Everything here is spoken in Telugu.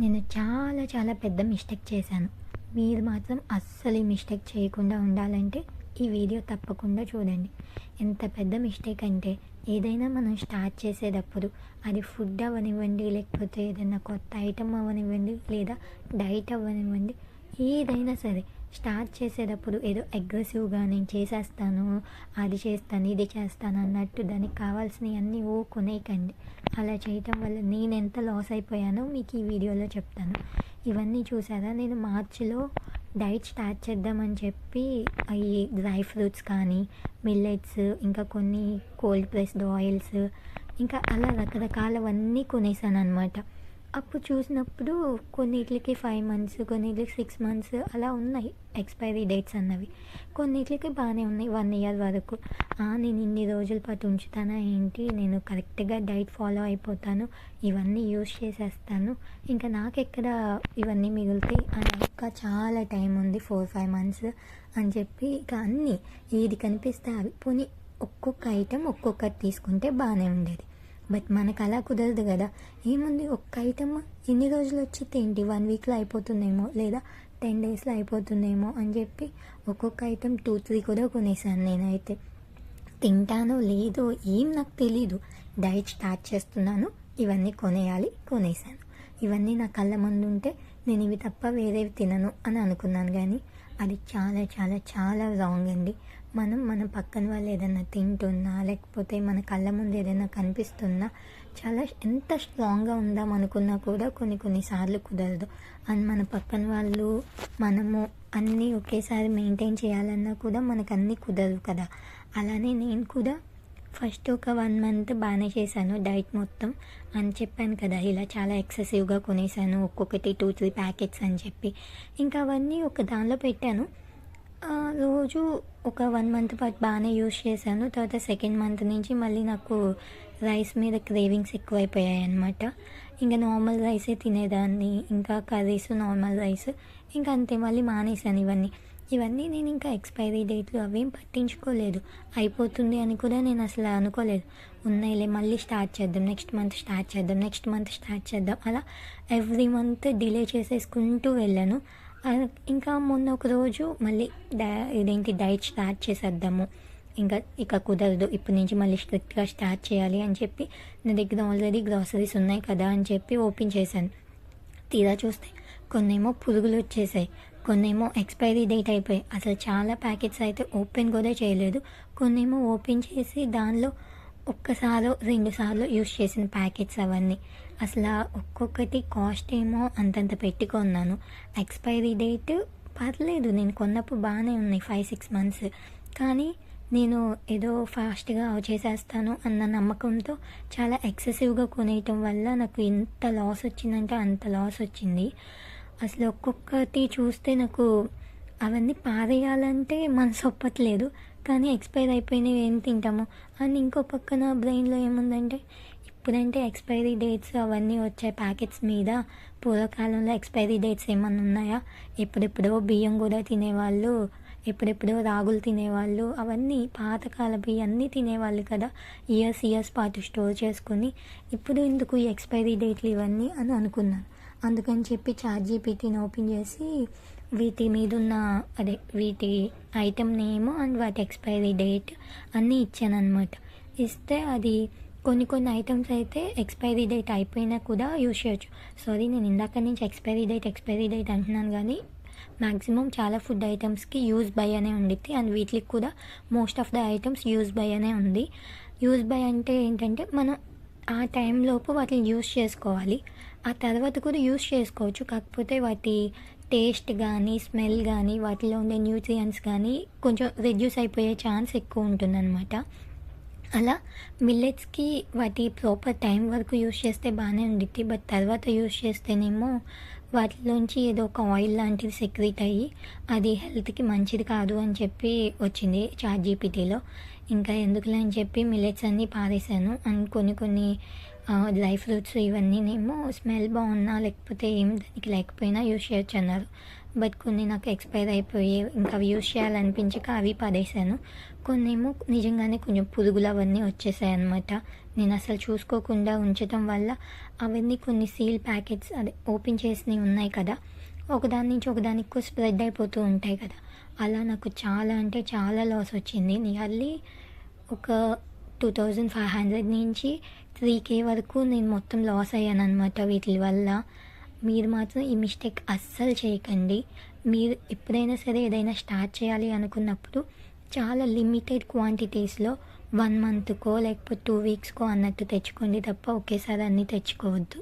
నేను చాలా చాలా పెద్ద మిస్టేక్ చేశాను. మీరు మాత్రం అస్సలు ఈ మిస్టేక్ చేయకుండా ఉండాలంటే ఈ వీడియో తప్పకుండా చూడండి. ఎంత పెద్ద మిస్టేక్ అంటే ఏదైనా మనం స్టార్ట్ చేసేటప్పుడు అది ఫుడ్ అవ్వనివ్వండి లేకపోతే ఏదైనా కొత్త ఐటమ్ అవ్వనివ్వండి లేదా డైట్ అవ్వనివ్వండి ఏదైనా సరే స్టార్ట్ చేసేటప్పుడు ఏదో అగ్రెసివ్గా నేను చేసేస్తాను అది చేస్తాను ఇది చేస్తాను అన్నట్టు దానికి కావాల్సినవి అన్నీ ఓ కొనేయకండి అలా చేయటం వల్ల నేను ఎంత లాస్ అయిపోయానో మీకు ఈ వీడియోలో చెప్తాను. ఇవన్నీ చూసారా? నేను మార్చిలో డైట్ స్టార్ట్ చేద్దామని చెప్పి ఈ డ్రై ఫ్రూట్స్ కానీ మిల్లెట్స్ ఇంకా కొన్ని కోల్డ్ ప్రెస్డ్ ఆయిల్స్ ఇంకా అలా రకరకాలవన్నీ కొనేసాను అనమాట అప్పుడు చూసినప్పుడు కొన్నిటికి ఫైవ్ మంత్స్ కొన్నిటికి సిక్స్ మంత్స్ అలా ఉన్నాయి ఎక్స్పైరీ డేట్స్ అన్నవి. కొన్నిటికి బాగానే ఉన్నాయి వన్ ఇయర్ వరకు. నేను ఇన్ని రోజుల పాటు ఉంచుతానా ఏంటి? నేను కరెక్ట్గా డైట్ ఫాలో అయిపోతాను ఇవన్నీ యూస్ చేసేస్తాను. ఇంకా నాకు ఎక్కడ ఇవన్నీ మిగులుతాయి అని ఇంకా చాలా టైం ఉంది ఫోర్ ఫైవ్ మంత్స్ అని చెప్పి ఇక అన్నీ. ఏది కనిపిస్తే అవి. పోనీ ఒక్కొక్క ఐటెం ఒక్కొక్కటి తీసుకుంటే బాగానే ఉండేది. బట్ మనకు అలా కుదరదు కదా. ఏముంది ఒక్క ఐటమ్ ఎన్ని రోజులు వచ్చి తింటి వన్ వీక్లో అయిపోతుందేమో లేదా టెన్ డేస్లో అయిపోతుందేమో అని చెప్పి ఒక్కొక్క ఐటమ్ టూ త్రీ కూడా కొనేసాను నేనైతే. తింటానో లేదో ఏం నాకు తెలీదు. డైట్ స్టార్ట్ చేస్తున్నాను. ఇవన్నీ కొనేయాలి కొనేసాను. ఇవన్నీ నా కళ్ళ ముందు ఉంటే నేను ఇవి తప్ప వేరేవి తినను అని అనుకున్నాను కానీ అది చాలా చాలా చాలా రాంగ్ అండి. మనం మన పక్కన వాళ్ళు ఏదైనా తింటున్నా లేకపోతే మన కళ్ళ ముందు ఏదైనా కనిపిస్తున్నా చాలా ఎంత స్ట్రాంగ్గా ఉందాం అనుకున్నా కూడా కొన్ని కొన్నిసార్లు కుదరదు. అండ్ మన పక్కన వాళ్ళు మనము అన్నీ ఒకేసారి మెయింటైన్ చేయాలన్నా కూడా మనకు అన్నీ కుదరదు కదా. అలానే నేను కూడా ఫస్ట్ ఒక వన్ మంత్ బాగానే చేశాను డైట్ మొత్తం. అని చెప్పాను కదా ఇలా చాలా ఎక్సెసివ్గా కొనేసాను ఒక్కొక్కటి టూ త్రీ ప్యాకెట్స్ అని చెప్పి. ఇంకా అవన్నీ ఒక దానిలో పెట్టాను. రోజు ఒక వన్ మంత్ పాటు బాగానే యూస్ చేశాను. తర్వాత సెకండ్ మంత్ నుంచి మళ్ళీ నాకు రైస్ మీద క్రేవింగ్స్ ఎక్కువైపోయాయి అనమాట ఇంకా నార్మల్ రైసే తినేదాన్ని. ఇంకా కర్రీస్ నార్మల్ రైస్. ఇంకా అంతే మళ్ళీ మానేశాను ఇవన్నీ. ఇవన్నీ నేను ఇంకా ఎక్స్పైరీ డేట్లు అవేం పట్టించుకోలేదు. అయిపోతుంది అని కూడా నేను అసలు అనుకోలేదు. ఉన్నాయిలే మళ్ళీ స్టార్ట్ చేద్దాం నెక్స్ట్ మంత్ స్టార్ట్ చేద్దాం నెక్స్ట్ మంత్ స్టార్ట్ చేద్దాం. అలా ఎవ్రీ మంత్ డిలే చేసేసుకుంటూ వెళ్ళాను. ఇంకా మొన్న ఒక రోజు మళ్ళీ డై ఇదేంటి డైట్ స్టార్ట్ చేసేద్దాము. ఇంకా ఇక కుదరదు. ఇప్పటి నుంచి మళ్ళీ స్ట్రిక్ట్గా స్టార్ట్ చేయాలి అని చెప్పి నా దగ్గర ఆల్రెడీ గ్రాసరీస్ ఉన్నాయి కదా అని చెప్పి ఓపెన్ చేశాను. తీరా చూస్తే కొన్నేమో పురుగులు వచ్చేసాయి. కొన్నేమో ఎక్స్పైరీ డేట్ అయిపోయాయి అసలు చాలా ప్యాకెట్స్ అయితే ఓపెన్ కూడా చేయలేదు. కొన్నేమో ఓపెన్ చేసి దానిలో ఒక్కసారో రెండుసార్లు యూస్ చేసిన ప్యాకెట్స్ అవన్నీ. అసలు ఒక్కొక్కటి కాస్ట్ ఏమో అంతంత పెట్టుకున్నాను. ఎక్స్పైరీ డేట్ పర్లేదు నేను కొన్నప్పుడు బాగానే ఉన్నాయి ఫైవ్ సిక్స్ మంత్స్. కానీ నేను ఏదో ఫాస్ట్గా చేసేస్తాను అన్న నమ్మకంతో చాలా ఎక్సెసివ్గా కొనేయటం వల్ల నాకు ఎంత లాస్ వచ్చిందంటే అంత లాస్ వచ్చింది. అసలు ఒక్కొక్కటి చూస్తే నాకు అవన్నీ పారేయాలంటే మనసు ఒప్పట్లేదు. కానీ ఎక్స్పైర్ అయిపోయినవి ఏం తింటాము? అండ్ ఇంకో పక్కన బ్రెయిన్లో ఏముందంటే ఇప్పుడంటే ఎక్స్పైరీ డేట్స్ అవన్నీ వచ్చాయి ప్యాకెట్స్ మీద. పూర్వకాలంలో ఎక్స్పైరీ డేట్స్ ఏమన్నా ఉన్నాయా? ఎప్పుడెప్పుడో బియ్యం కూడా తినేవాళ్ళు ఎప్పుడెప్పుడో రాగులు తినేవాళ్ళు అవన్నీ పాతకాలపు అన్నీ తినేవాళ్ళు కదా ఇయర్స్ ఇయర్స్ పాటు స్టోర్ చేసుకొని. ఇప్పుడు ఎందుకు ఈ ఎక్స్పైరీ డేట్లు ఇవన్నీ అని అనుకున్నాను. అందుకని చెప్పి చార్ట్ జీపీటీని ఓపెన్ చేసి వీటి మీద ఉన్న అదే వీటి ఐటమ్ నేమ్ అండ్ వాటి ఎక్స్పైరీ డేట్ అన్నీ ఇచ్చాను అనమాట ఇస్తే అది కొన్ని కొన్ని ఐటమ్స్ అయితే ఎక్స్పైరీ డేట్ అయిపోయినా కూడా యూజ్ చేయొచ్చు. సారీ నేను ఇందాక నుంచి ఎక్స్పైరీ డేట్ ఎక్స్పైరీ డేట్ అంటున్నాను కానీ మ్యాక్సిమం చాలా ఫుడ్ ఐటమ్స్కి యూజ్ బై అనే ఉండిద్ది అండ్ వీటికి కూడా most of the items use by అనే ఉంది. యూజ్ బై అంటే ఏంటంటే మనం ఆ టైంలోపు వాటిని యూజ్ చేసుకోవాలి. ఆ తర్వాత కూడా యూస్ చేసుకోవచ్చు. కాకపోతే వాటి టేస్ట్ కానీ స్మెల్ కానీ వాటిలో ఉండే న్యూట్రియంట్స్ కానీ కొంచెం రెడ్యూస్ అయిపోయే ఛాన్స్ ఎక్కువ ఉంటుందన్నమాట. అలా మిల్లెట్స్కి వాటి ప్రాపర్ టైం వరకు యూస్ చేస్తే బాగానే ఉండిద్ది. బట్ తర్వాత యూస్ చేస్తేనేమో వాటిలోంచి ఏదో ఒక ఆయిల్ లాంటిది సెక్రెట్ అయ్యి అది హెల్త్కి మంచిది కాదు అని చెప్పి వచ్చింది చాట్ జీపీటీలో ఇంకా ఎందుకులే అని చెప్పి మిల్లెట్స్ అన్నీ పారేశాను. అండ్ కొన్ని కొన్ని డ్రై ఫ్రూట్స్ ఇవన్నీనేమో స్మెల్ బాగున్నా లేకపోతే ఏం దానికి లేకపోయినా యూస్ చేయొచ్చు అన్నారు. బట్ కొన్ని నాకు ఎక్స్పైర్ అయిపోయి ఇంకా అవి యూస్ చేయాలనిపించక అవి పడేశాను. కొన్ని ఏమో నిజంగానే కొంచెం పురుగులు అవన్నీ వచ్చేసాయి అనమాట నేను అసలు చూసుకోకుండా ఉంచడం వల్ల అవన్నీ కొన్ని సీల్ ప్యాకెట్స్ అదే ఓపెన్ చేసినవి ఉన్నాయి కదా ఒకదాని నుంచి ఒకదానికి స్ప్రెడ్ అయిపోతూ ఉంటాయి కదా. అలా నాకు చాలా అంటే చాలా లాస్ వచ్చింది. నియర్లీ ఒక టూ థౌజండ్ ఫైవ్ హండ్రెడ్ నుంచి త్రీ కే వరకు నేను మొత్తం లాస్ అయ్యాను అనమాట వీటి వల్ల. మీరు మాత్రం ఈ మిస్టేక్ అస్సలు చేయకండి. మీరు ఎప్పుడైనా సరే ఏదైనా స్టార్ట్ చేయాలి అనుకున్నప్పుడు చాలా లిమిటెడ్ క్వాంటిటీస్లో వన్ మంత్కో లేకపోతే టూ వీక్స్కో అన్నట్టు తెచ్చుకోండి తప్ప ఒకేసారి అన్నీ తెచ్చుకోవద్దు.